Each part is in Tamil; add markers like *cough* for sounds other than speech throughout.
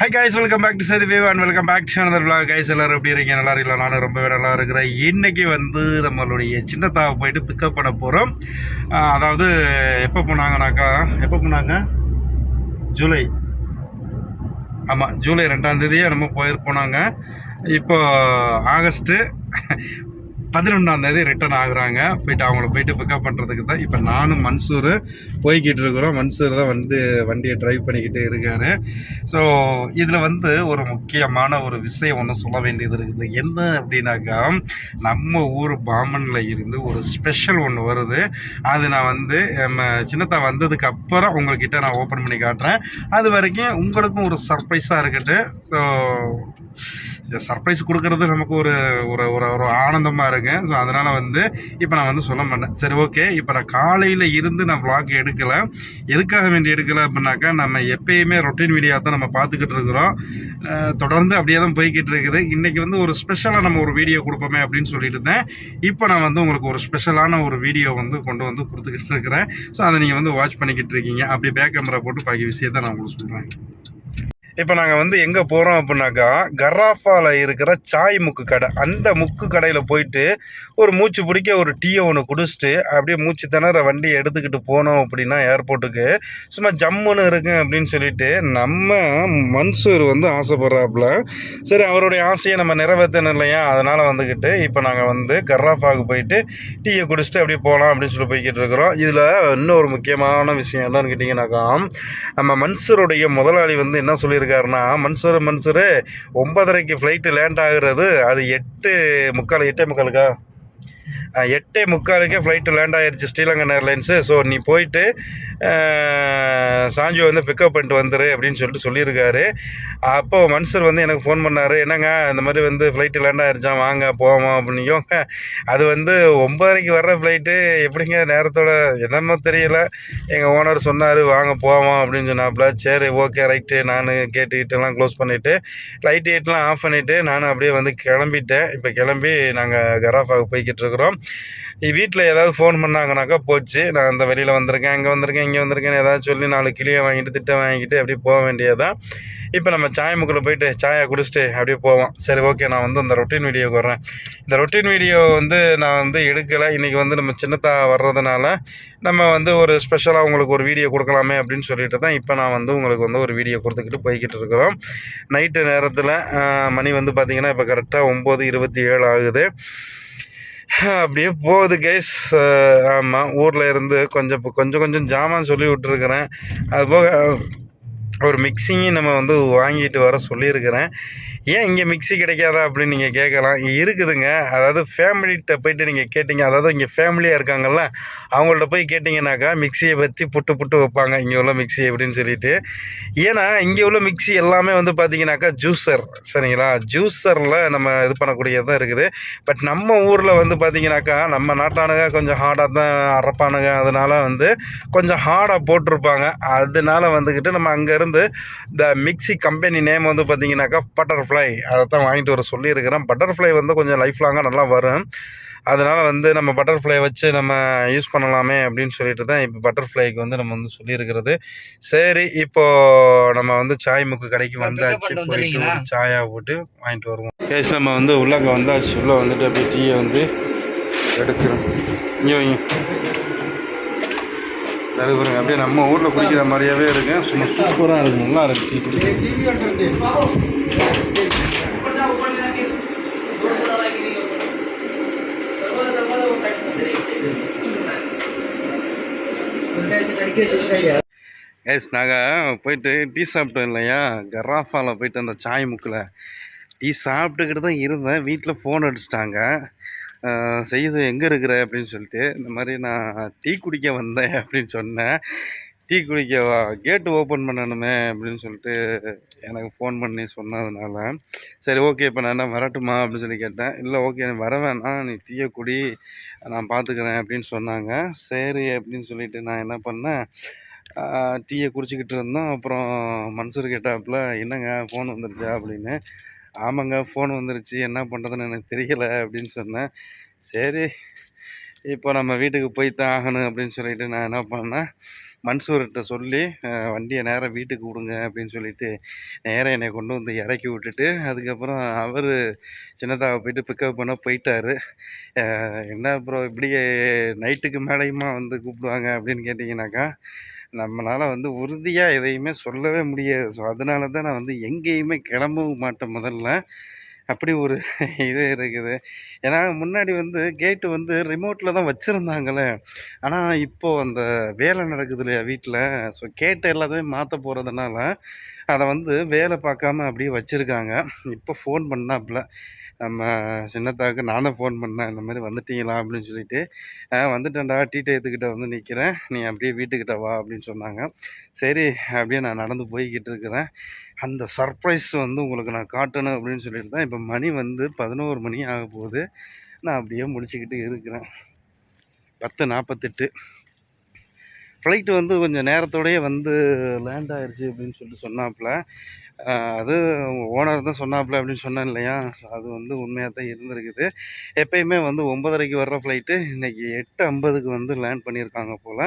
Hi guys welcome back to Sathi wave and welcome back to another vlog. Guys எல்லோரும் எப்படி இருக்கீங்க? நல்லா இருக்கலாம் நானும் ரொம்பவே நல்லா இருக்கிறேன். இன்றைக்கி வந்து நம்மளுடைய சின்னத்தாவை போயிட்டு பிக்கப் பண்ண போகிறோம் அதாவது எப்போ போனாங்கனாக்கா எப்போ போனாங்க? ஜூலை. ஆமாம் ஜூலை ரெண்டாம் தேதியே நம்ம போயிரு போனாங்க. இப்போ ஆகஸ்ட்டு பதினொன்றாம் தேதி ரிட்டர்ன் ஆகுறாங்க. போயிட்டு அவங்கள போயிட்டு பிக்கப் பண்ணுறதுக்கு தான் இப்போ நானும் மன்சூர் போய்கிட்டு இருக்கிறோம். மன்சூர் தான் வந்து வண்டியை ட்ரைவ் பண்ணிக்கிட்டு இருக்காரு. ஸோ இதில் வந்து ஒரு முக்கியமான ஒரு விஷயம் ஒன்று சொல்ல வேண்டியது இருக்குது. என்ன அப்படின்னாக்கா நம்ம ஊர் பாமனில் இருந்து ஒரு ஸ்பெஷல் ஒன்று வருது. அது நான் வந்து நம்ம சின்னத்தா வந்ததுக்கு அப்புறம் உங்கள்கிட்ட நான் ஓப்பன் பண்ணி காட்டுறேன். அது வரைக்கும் உங்களுக்கும் ஒரு சர்ப்ரைஸாக இருக்கட்டும். ஸோ சர்ப்ரைஸ் கொடுக்கறது நமக்கு ஒரு ஒரு ஒரு ஒரு ஆனந்தமாக இருக்கு ஸோ அதனால் வந்து இப்போ நான் வந்து சொல்ல மாட்டேன். சரி ஓகே இப்போ நான் காலையில் இருந்து நான் விளாக் எடுக்கலை. எதுக்காக வேண்டி எடுக்கலை அப்படின்னாக்கா நம்ம எப்பயுமே ரொட்டீன் வீடியோ தான் நம்ம பார்த்துக்கிட்டு இருக்கிறோம். தொடர்ந்து அப்படியே தான் போய்கிட்டு இருக்குது. இன்றைக்கி வந்து ஒரு ஸ்பெஷலாக நம்ம ஒரு வீடியோ கொடுப்போமே அப்படின்னு சொல்லிட்டு இருந்தேன். இப்போ நான் வந்து உங்களுக்கு ஒரு ஸ்பெஷலான ஒரு வீடியோ வந்து கொண்டு வந்து கொடுத்துக்கிட்டு இருக்கிறேன். ஸோ அதை நீங்கள் வந்து வாட்ச் பண்ணிக்கிட்டு இருக்கீங்க. அப்படியே பேக் கேமரா போட்டு பாக்கி விஷயத்தை நான் உங்களுக்கு சொல்கிறேன் இப்போ நாங்கள் வந்து எங்கே போகிறோம் அப்படின்னாக்கா கராஃபாவில் இருக்கிற சாய் முக்கு கடை. அந்த முக்கு கடையில் போயிட்டு ஒரு மூச்சு பிடிக்க ஒரு டீயை ஒன்று குடிச்சிட்டு அப்படியே மூச்சு திணற வண்டியை எடுத்துக்கிட்டு போனோம் அப்படின்னா ஏர்போர்ட்டுக்கு சும்மா ஜம்முன்னு இருக்கு அப்படின்னு சொல்லிட்டு நம்ம மன்சூர் வந்து ஆசைப்படுறாப்புல. சரி அவருடைய ஆசையை நம்ம நிறைவேற்றணும் இல்லையா? அதனால் வந்துக்கிட்டு இப்போ நாங்கள் வந்து கர்ராஃபாவுக்கு போயிட்டு டீயை குடிச்சிட்டு அப்படியே போகலாம் அப்படின்னு சொல்லி போய்கிட்டு இருக்கிறோம். இதில் இன்னொரு முக்கியமான விஷயம் என்னன்னு கேட்டிங்கனாக்கா நம்ம மன்சூருடைய முதலாளி வந்து என்ன சொல்லியிருக்காருன்னா மன்சூர் மன்சூர் ஒன்பதரைக்கு ஃப்ளைட்டு லேண்ட் ஆகுறது அது எட்டு முக்கால் எட்டே முக்காலுக்கா? எட்டே முக்காலுக்கே ஃப்ளைட்டு லேண்ட் ஆகிருச்சு ஸ்ரீலங்கன் ஏர்லைன்ஸு ஸோ நீ போயிட்டு சாஞ்சி வந்து பிக்கப் பண்ணிட்டு வந்துரு அப்படின்னு சொல்லிட்டு சொல்லியிருக்காரு. அப்போ மன்சூர் வந்து எனக்கு ஃபோன் பண்ணார். என்னங்க இந்த மாதிரி வந்து ஃப்ளைட்டு லேண்ட் ஆகிருச்சான் வாங்க போவோம் அப்படின்னியும் அது வந்து ஒம்பதரைக்கு வர்ற ஃப்ளைட்டு எப்படிங்க நேரத்தோட? என்னமோ தெரியல. எங்கள் ஓனர் சொன்னார் வாங்க போவோம் அப்படின்னு சொன்னாப்புல. சரி ஓகே ரைட்டு நான் கேட்டுக்கிட்டெல்லாம் க்ளோஸ் பண்ணிவிட்டு லைட் ஹீட்லாம் ஆஃப் பண்ணிவிட்டு நானும் அப்படியே வந்து கிளம்பிட்டேன். இப்போ கிளம்பி நாங்கள் கராஃபாவுக்கு போய்கிட்டு இருக்கோம். பார்க்குறோம். வீட்டில் ஏதாவது ஃபோன் பண்ணாங்கனாக்கா போச்சு. நான் அந்த வெளியில் வந்திருக்கேன் அங்கே வந்திருக்கேன் இங்கே வந்திருக்கேன்னு ஏதாவது சொல்லி நாலு கிளியை வாங்கிட்டு திட்டம் வாங்கிட்டு அப்படியே போக வேண்டியதுதான். இப்போ நம்ம சாய் முக்கில் போயிட்டு சாயை குடிச்சிட்டு அப்படியே போவோம். சரி ஓகே நான் வந்து அந்த ரொட்டீன் வீடியோக்கு வர்றேன். இந்த ரொட்டீன் வீடியோ வந்து நான் வந்து எடுக்கலை. இன்றைக்கி வந்து நம்ம சின்னத்தா வர்றதுனால நம்ம வந்து ஒரு ஸ்பெஷலாக உங்களுக்கு ஒரு வீடியோ கொடுக்கலாமே அப்படின்னு சொல்லிட்டு தான் இப்போ நான் வந்து உங்களுக்கு வந்து ஒரு வீடியோ கொடுத்துக்கிட்டு போய்கிட்டு இருக்கிறோம். நைட்டு நேரத்தில் மணி வந்து பார்த்திங்கன்னா இப்போ கரெக்டாக ஒம்பது இருபத்தி ஏழு ஆகுது. அப்படியே போகுது கைஸ் ஆமாம் ஊரில் இருந்து கொஞ்சம் கொஞ்சம் கொஞ்சம் ஜாமான் சொல்லி விட்டுருக்குறேன். அதுபோக ஒரு மிக்சிங்கும் நம்ம வந்து வாங்கிட்டு வர சொல்லியிருக்கிறேன். ஏன் இங்கே மிக்ஸி கிடைக்காதா அப்படின்னு நீங்கள் கேட்கலாம். இருக்குதுங்க. அதாவது ஃபேமிலிகிட்ட போயிட்டு நீங்கள் கேட்டிங்க. அதாவது இங்கே ஃபேமிலியாக இருக்காங்கல்ல அவங்கள்ட்ட போய் கேட்டிங்கனாக்கா மிக்சியை பற்றி புட்டு புட்டு வைப்பாங்க. இங்கே உள்ள மிக்ஸி அப்படின்னு சொல்லிட்டு. ஏன்னா இங்கே உள்ள மிக்ஸி எல்லாமே வந்து பார்த்தீங்கன்னாக்கா ஜூஸர் சரிங்களா? ஜூஸரில் நம்ம இது பண்ணக்கூடியது தான் இருக்குது. பட் நம்ம ஊரில் வந்து பார்த்தீங்கன்னாக்கா நம்ம நாட்டானுங்க கொஞ்சம் ஹார்டாக தான் அரைப்பானுங்க. அதனால் வந்து கொஞ்சம் ஹார்டாக போட்டிருப்பாங்க. அதனால வந்துக்கிட்டு நம்ம அங்கேருந்து இந்த மிக்ஸி கம்பெனி நேம் வந்து பார்த்தீங்கன்னாக்கா பட்டர்ஃப்ளை அதை தான் வாங்கிட்டு வர சொல்லியிருக்கிறேன். பட்டர்ஃப்ளை வந்து கொஞ்சம் லைஃப் லாங்காக நல்லா வரும். அதனால் வந்து நம்ம பட்டர்ஃப்ளை வச்சு நம்ம யூஸ் பண்ணலாமே அப்படின்னு சொல்லிட்டு தான் இப்போ பட்டர்ஃப்ளைக்கு வந்து நம்ம வந்து சொல்லியிருக்கிறது. சரி இப்போ நம்ம வந்து சாய் முக்கு கடைக்கு வந்தாச்சு. போயிட்டு? ஒரு சாயா போட்டு வாங்கிட்டு வருவோம். கேஸ் நம்ம வந்து உள்ளாக்க வந்தாச்சு. உள்ளே வந்துட்டு அப்படியே டீயை வந்து எடுக்கிறோம். இங்கே வைங்க. சரி அப்படியே நம்ம ஊரில் குடிக்கிற மாதிரியாவே இருக்கு. சும்மா சூப்பராக இருக்கு. நல்லா இருக்கு. எஸ் நாங்கள் போயிட்டு டீ சாப்பிட்டோம் இல்லையா? கராஃபாவில் போயிட்டு அந்த சாய் முக்கில். டீ சாப்பிட்டுக்கிட்டு தான் இருந்தேன். வீட்டில் ஃபோன் அடிச்சிட்டாங்க. செய்து எங்கே இருக்கிற? அப்படின்னு சொல்லிட்டு இந்த மாதிரி நான் டீ குடிக்க வந்தேன் அப்படின்னு சொன்னேன். டீ குடிக்க கேட்டு ஓப்பன் பண்ணணுமே அப்படின்னு சொல்லிட்டு எனக்கு ஃபோன் பண்ணி சொன்னதுனால சரி ஓகே இப்போ நான் என்ன வரட்டுமா? அப்படின்னு சொல்லி கேட்டேன். இல்லை ஓகே வர வேணாம் நீ டீயை குடி நான் பார்த்துக்கிறேன் அப்படின்னு சொன்னாங்க. சரி அப்படின்னு சொல்லிட்டு நான் என்ன பண்ணேன் டீயை குடிச்சிக்கிட்டு இருந்தோம் அப்புறம் மன்சூர் கேட்டாப்புல என்னங்க ஃபோன் வந்துருச்சா? அப்படின்னு ஆமாங்க ஃபோன் வந்துருச்சு. என்ன பண்ணுறதுன்னு எனக்கு தெரியலை அப்படின்னு சொன்னேன். சரி இப்போ நம்ம வீட்டுக்கு போய் தான் ஆகணும் அப்படின்னு சொல்லிட்டு நான் என்ன பண்ணேன் மன்சூர்கிட்ட சொல்லி வண்டியை நேராக வீட்டுக்கு விடுங்க அப்படின்னு சொல்லிட்டு நேராக என்னை கொண்டு வந்து இறக்கி விட்டுட்டு அதுக்கப்புறம் அவர் சின்னதாக போயிட்டு பிக்கப் பண்ண போயிட்டாரு. என்ன அப்புறம் இப்படி நைட்டுக்கு மேலேயுமா வந்து கூப்பிடுவாங்க அப்படின்னு கேட்டிங்கனாக்கா நம்மளால் வந்து உறுதியாக எதையுமே சொல்லவே முடியாது. ஸோ அதனால தான் நான் வந்து எங்கேயுமே கிளம்பவும் மாட்டேன் முதல்ல. அப்படி ஒரு *laughs* இது இருக்குது. ஏன்னா முன்னாடி வந்து கேட்டு வந்து ரிமோட்டில் தான் வச்சுருந்தாங்களே. ஆனால் இப்போது அந்த வேலை நடக்குது இல்லையா வீட்டில் ஸோ கேட்டு எல்லாத்தையும் மாற்ற போகிறதுனால அதை வந்து வேலை பார்க்காம அப்படியே வச்சுருக்காங்க. இப்போ ஃபோன் பண்ணாப்புல. நம்ம சின்னத்தாக்கு நான் தான் ஃபோன் பண்ணேன். இந்த மாதிரி வந்துட்டீங்களா அப்படின்னு சொல்லிட்டு. வந்துட்டேன்டா. டீ டயத்துக்கிட்ட வந்து நிற்கிறேன் நீ அப்படியே வீட்டுக்கிட்ட வா அப்படின்னு சொன்னாங்க. சரி அப்படியே நான் நடந்து போய்கிட்டு இருக்கிறேன். அந்த சர்ப்ரைஸ் வந்து உங்களுக்கு நான் காட்டணும் அப்படின்னு சொல்லிட்டு தான் இப்போ மணி வந்து பதினோரு மணி ஆக போகுது நான் அப்படியே முடிச்சுக்கிட்டு இருக்கிறேன். பத்து நாற்பத்தெட்டு ஃப்ளைட்டு வந்து கொஞ்சம் நேரத்தோடயே வந்து லேண்ட் ஆயிடுச்சு அப்படின்னு சொல்லிட்டு சொன்னாப்புல. அது ஓனர் தான் சொன்னாப்புல அப்படின்னு சொன்னேன் இல்லையா? அது வந்து உண்மையாக தான் இருந்திருக்குது. எப்பயுமே வந்து ஒம்பதரைக்கு வர்ற ஃப்ளைட்டு இன்றைக்கி எட்டு ஐம்பதுக்கு வந்து லேண்ட் பண்ணியிருக்காங்க போல்.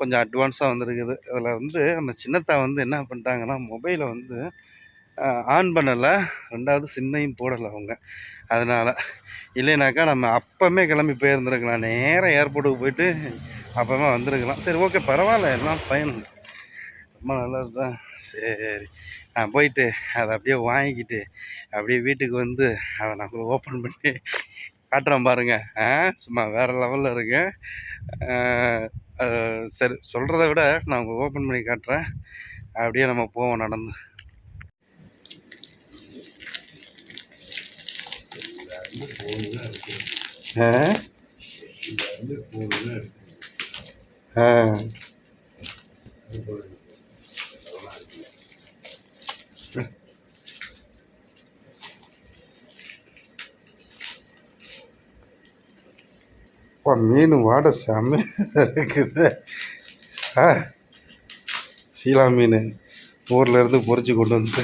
கொஞ்சம் அட்வான்ஸாக வந்திருக்குது. அதில் வந்து நம்ம சின்னத்தா வந்து என்ன பண்ணிட்டாங்கன்னா மொபைலை வந்து ஆன் பண்ணலை. ரெண்டாவது சிம்மையும் போடலை அவங்க. அதனால் இல்லைனாக்கா நம்ம அப்போமே கிளம்பி போயிருந்துருக்கலாம். நேராக ஏர்போர்ட்டுக்கு போயிட்டு அப்போமே வந்திருக்கலாம். சரி ஓகே பரவாயில்ல. எல்லாம் ஃபைன் ரொம்ப நல்லது தான் சரி நான் போயிட்டு அதை அப்படியே வாங்கிக்கிட்டு அப்படியே வீட்டுக்கு வந்து அதை நான் ஓப்பன் பண்ணி காட்டுறேன் பாருங்கள் ஆ சும்மா வேறு லெவலில் இருக்கேன். சரி சொல்கிறத விட நான் ஓப்பன் பண்ணி காட்டுறேன். அப்படியே நம்ம போவோம் நடந்து. ஆ? அப்பா மீன் வாட செம்ம இருக்குது. ஆ. சீலா மீன் ஊரில் இருந்து பொறிச்சு கொண்டு வந்து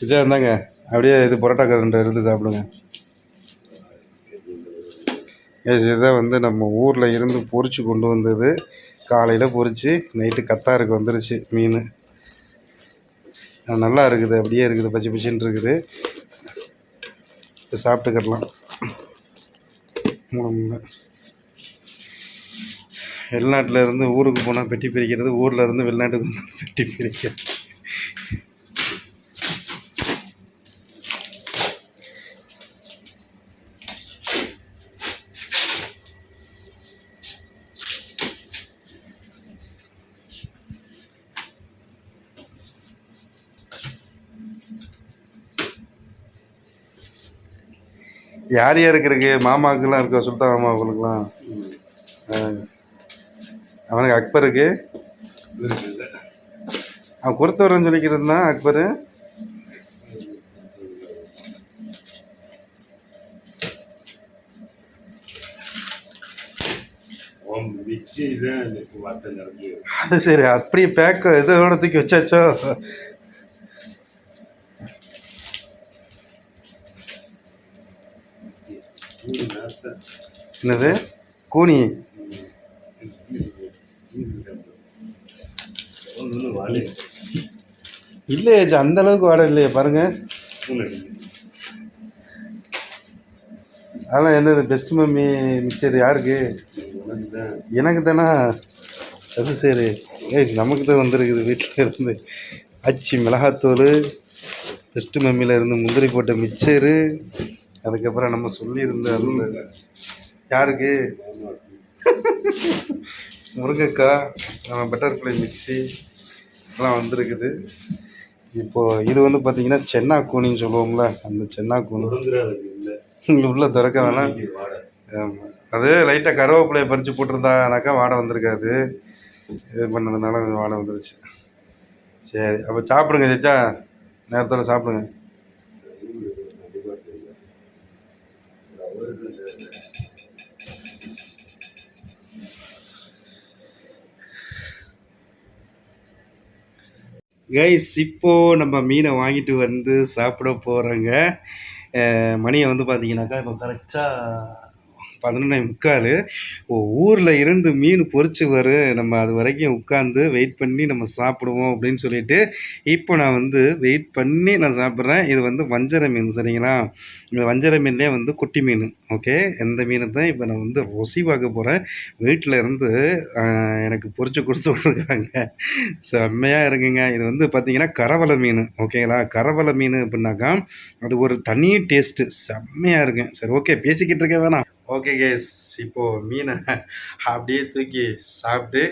விஜய் இருந்தாங்க அப்படியே இது பரோட்டா கரண்ட் இருந்து சாப்பிடுங்க. எஸ் இதான் வந்து நம்ம ஊரில் இருந்து பொறிச்சு கொண்டு வந்தது. காலையில் பொறிச்சு நைட்டு கத்தாருக்கு வந்துருச்சு மீன். நல்லா இருக்குது. அப்படியே இருக்குது. பச்சை பச்சைன்னு இருக்குது. சாப்பிட்டுக்கிடலாம் ம். வெளிநாட்டில் இருந்து ஊருக்கு போனால் பெட்டி பிரிக்கிறது ஊரில் இருந்து வெளிநாட்டுக்கு வந்தா பெட்டி பிரிக்கிறது. யார் யாருக்கு இருக்கு? மாமாவுக்குலாம் இருக்கா சுல்தான் மாமாவுக்குலாம் அவனுக்கு அக்பருக்கு? அவன் கொடுத்தவரன்னு சொல்லிக்கிறது அக்பரு. தான் நடந்து அது சரி அப்படியே பேக்க இதோட தூக்கி வச்சாச்சோ மூணு நேரத்தை என்னது? கூனி. இல்லையே ஜா அந்த அளவுக்கு வாடகை இல்லையே பாருங்க. அதெல்லாம் என்னது பெஸ்ட் மம்மி மிக்சர் யாருக்கு? எனக்கு தானா? அது சரி. ஏய் நமக்கு தான் வந்திருக்குது வீட்டில் இருந்து. அச்சி மிளகாத்தூள் பெஸ்ட் மம்மியில் இருந்து முந்திரி போட்ட மிக்சரு அதுக்கப்புறம் நம்ம சொல்லியிருந்த அந்த யாருக்கு? முருங்கைக்காய் நம்ம பட்டர்ஃப்ளை மிக்ஸி எல்லாம் வந்திருக்குது. இப்போது இது வந்து பார்த்திங்கன்னா சென்னா கூனின்னு சொல்லுவோம்ல அந்த சென்னா கூனி. இங்கே உள்ள திறக்க வேணாம். ஆமாம் அது லைட்டாக கருவேப்பிலையை பறித்து போட்டிருந்தானாக்கா வாடை வந்திருக்காது. இது பண்ணதுனால வாடை வந்துருச்சு. சரி அப்போ சாப்பிடுங்க ஜெச்சா. நேரத்தோடு சாப்பிடுங்க. கைஸ் இப்போ நம்ம மீனை வாங்கிட்டு வந்து சாப்பிட போகிறோங்க மணியை வந்து பார்த்தீங்கன்னாக்கா இப்போ கரெக்டாக பதினொன்னே முக்கால். ஊரில் இருந்து மீன் பொறிச்சு வரும் நம்ம அது வரைக்கும் உட்காந்து வெயிட் பண்ணி நம்ம சாப்பிடுவோம் அப்படின்னு சொல்லிட்டு இப்போ நான் வந்து வெயிட் பண்ணி நான் சாப்பிட்றேன். இது வந்து வஞ்சர மீன் சரிங்களா? இந்த வஞ்சர மீன்லேயே வந்து குட்டி மீன் ஓகே இந்த மீனை தான் இப்போ நான் வந்து ருசி பார்க்க போகிறேன் வீட்டில் இருந்து எனக்கு பொறிச்சு கொடுத்து விட்ருக்காங்க செம்மையாக இருக்குங்க. இது வந்து பார்த்திங்கன்னா கரவலை மீன் ஓகேங்களா கரவலை மீன் அப்படின்னாக்கா அது ஒரு தனி டேஸ்ட்டு செம்மையாக இருக்கும் சரி ஓகே பேசிக்கிட்டு இருக்க வேணாம். ஓகே கேஸ் இப்போது மீனை அப்படியே தூக்கி சாப்பிட்டு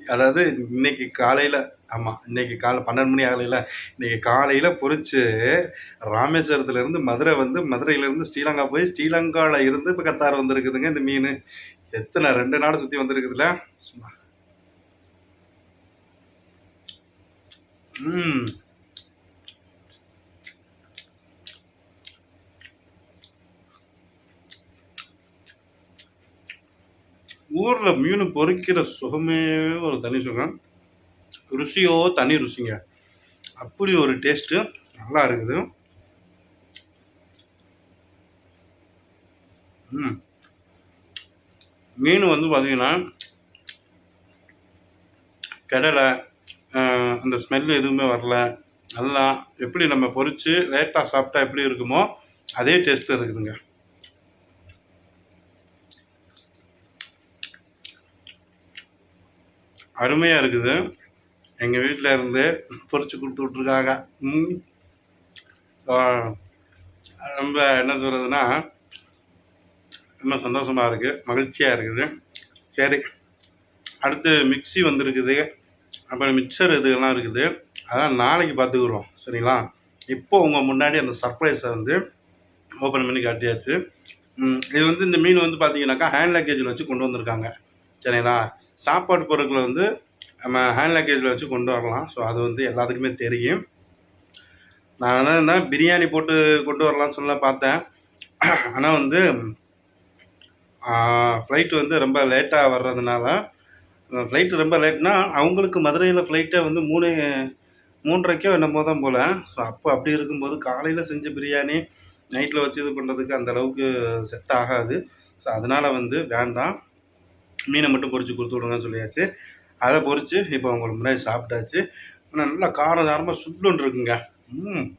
அதாவது இன்னைக்கு காலையில் ஆமாம் இன்னைக்கு காலை பன்னெண்டு மணி ஆகலையில் இன்னைக்கு காலையில் பொறிச்சு ராமேஸ்வரத்துலேருந்து மதுரை வந்து மதுரையிலேருந்து ஸ்ரீலங்கா போய் ஸ்ரீலங்காவில் இருந்து இப்போ கத்தார் வந்திருக்குதுங்க இந்த மீன். எத்தனை ரெண்டு நாடு சுற்றி வந்திருக்குதுல சும்மா. ம். ஊரில் மீன் பொறிக்கிற சுகமே ஒரு தனி சுகம். ருசியோ தனி ருசிங்க. அப்படி ஒரு டேஸ்ட்டு நல்லா இருக்குது. ம். மீன் வந்து பார்த்தீங்கன்னா கடலை அந்த ஸ்மெல் எதுவுமே வரல. நல்லா எப்படி நம்ம பொரிச்சு லேட்டாக சாப்பிட்டா எப்படி இருக்குமோ அதே டேஸ்ட்டில் இருக்குதுங்க. அருமையாக இருக்குது. எங்கள் வீட்டில் இருந்து பொரிச்சு கொடுத்து விட்ருக்காங்க ரொம்ப என்ன சொல்கிறதுனா ரொம்ப சந்தோஷமாக இருக்குது மகிழ்ச்சியாக இருக்குது. சரி. அடுத்து மிக்ஸி வந்திருக்குது. அப்புறம் மிக்சர் இதுகள்லாம் இருக்குது. அதெல்லாம் நாளைக்கு பார்த்துக்குறோம் சரிங்களா? இப்போ உங்கள் முன்னாடி அந்த சர்ப்ரைஸை வந்து ஓப்பன் பண்ணி காட்டியாச்சு. இது வந்து இந்த மீன் வந்து பார்த்தீங்கன்னாக்கா ஹேண்ட் லக்கேஜில் வச்சு கொண்டு வந்திருக்காங்க. சரிங்களா? சாப்பாடு பொருட்களை வந்து நம்ம ஹேண்ட் லக்கேஜில் வச்சு கொண்டு வரலாம். ஸோ அது வந்து எல்லாத்துக்குமே தெரியும். நான் என்ன பிரியாணி போட்டு கொண்டு வரலாம்னு சொல்ல பார்த்தேன். ஆனால் வந்து ஃப்ளைட் வந்து ரொம்ப லேட்டாக வர்றதுனால ஃப்ளைட்டு ரொம்ப லேட்னா அவங்களுக்கு மதுரையில் ஃப்ளைட்டை வந்து மூணு மூன்றரைக்கோ என்னமோ தான் போல். ஸோ அப்போ அப்படி இருக்கும்போது காலையில் செஞ்ச பிரியாணி நைட்டில் வச்சு இது பண்ணுறதுக்கு அந்த அளவுக்கு செட் ஆகாது. ஸோ அதனால் வந்து வேண்டாம். மீனை மட்டும் பொறிச்சு கொடுத்து விடுங்கன்னு சொல்லியாச்சு. அதை பொறிச்சு இப்போ உங்களுக்கு முன்னாடி சாப்பிட்டாச்சு. ஆனால் நல்லா காரதாரமாக சுட்டுன்னு இருக்குங்க. ம்.